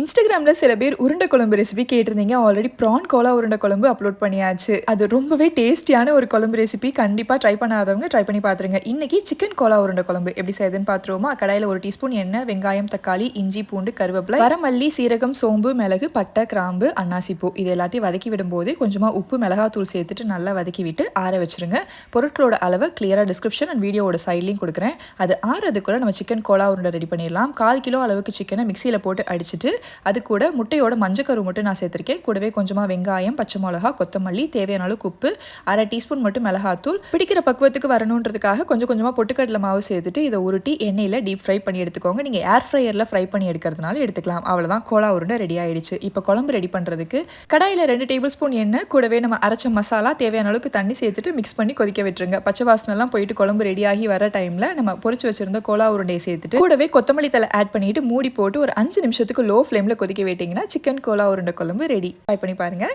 இன்ஸ்டாகிராமில் சில பேர் உருண்டை குழம்பு ரெசிபி கேட்டிருந்தீங்க. ஆல்ரெடி ப்ரான் கோலா உருண்டை குழம்பு அப்லோட் பண்ணியாச்சு. அது ரொம்பவே டேஸ்டியான ஒரு குழம்பு ரெசிபி கண்டிப்பாக ட்ரை பண்ணாதவங்க ட்ரை பண்ணி பார்த்துருங்க இன்னைக்கு சிக்கன் கோலா உருண்டை குழம்பு எப்படி செய்யுதுன்னு பார்த்துருவோமா கடையில் ஒரு டீஸ்பூன் எண்ணெய் வெங்காயம் தக்காளி இஞ்சி பூண்டு கருவேப்பிலை வரமல்லி சீரகம் சோம்பு மிளகு பட்டை கிராம்பு அன்னாசிப்பூ. இது எல்லாத்தையும் வதக்கி விடும்போது கொஞ்சமாக உப்பு மிளகாத்தூள் சேர்த்துட்டு நல்லா வதக்கி விட்டு ஆற வச்சுருங்க. பொருட்களோட அளவை கிளியராக டிஸ்கிரிப்ஷன் அண்ட் வீடியோவோட சைட்லையும் கொடுக்குறேன். அது ஆறதுக்குள்ள நம்ம சிக்கன் கோலா உருண்டை ரெடி பண்ணிடலாம். கால் கிலோ அளவுக்கு சிக்கனை மிக்சியில் போட்டு அடிச்சுட்டு அது கூட முட்டையோட மஞ்சக்கரு மட்டும் நான் சேர்த்துருக்கேன். கூடவே கொஞ்சமாக வெங்காயம் பச்சை மிளகா கொத்தமல்லி தேவையான அளவுக்கு உப்பு அரை டீஸ்பூன் மட்டும் மிளகாத்தூள். பிடிக்கிற பக்குவத்துக்கு வரணுன்றதுக்காக கொஞ்சம் கொஞ்சமாக பொட்டுக்கடலை மாவு சேர்த்துட்டு இதை உருட்டி எண்ணெயில் டீப் ஃப்ரை பண்ணி எடுத்துக்கோங்க. நீங்கள் ஏர் ஃப்ரையரில் ஃப்ரை பண்ணி எடுக்கிறதுனால எடுத்துக்கலாம். அவ்வளோதான் கோலா உருண்டை ரெடி ஆயிடுச்சு. இப்போ குழம்பு ரெடி பண்ணுறதுக்கு கடாயில் ரெண்டு டேபிள் ஸ்பூன் எண்ணெய் கூடவே நம்ம அரைச்ச மசாலா தேவையான அளவுக்கு தண்ணி சேர்த்துட்டு மிக்ஸ் பண்ணி கொதிக்க விட்டுருங்க. பச்சை வாசனைலாம் போயிட்டு குழம்பு ரெடி ஆகி வர டைமில் நம்ம பொரிச்சு வச்சிருந்த கோலா உருண்டையை சேர்த்துட்டு கூடவே கொத்தமல்லி தலை ஆட் பண்ணிட்டு மூடி போட்டு ஒரு அஞ்சு நிமிஷத்துக்கு லோ ஃப்ளேமில் கொதிக்க விட்டிங்கன்னா சிக்கன் கோலா உருண்டை குழம்பு ரெடி. ட்ரை பண்ணி பாருங்கள்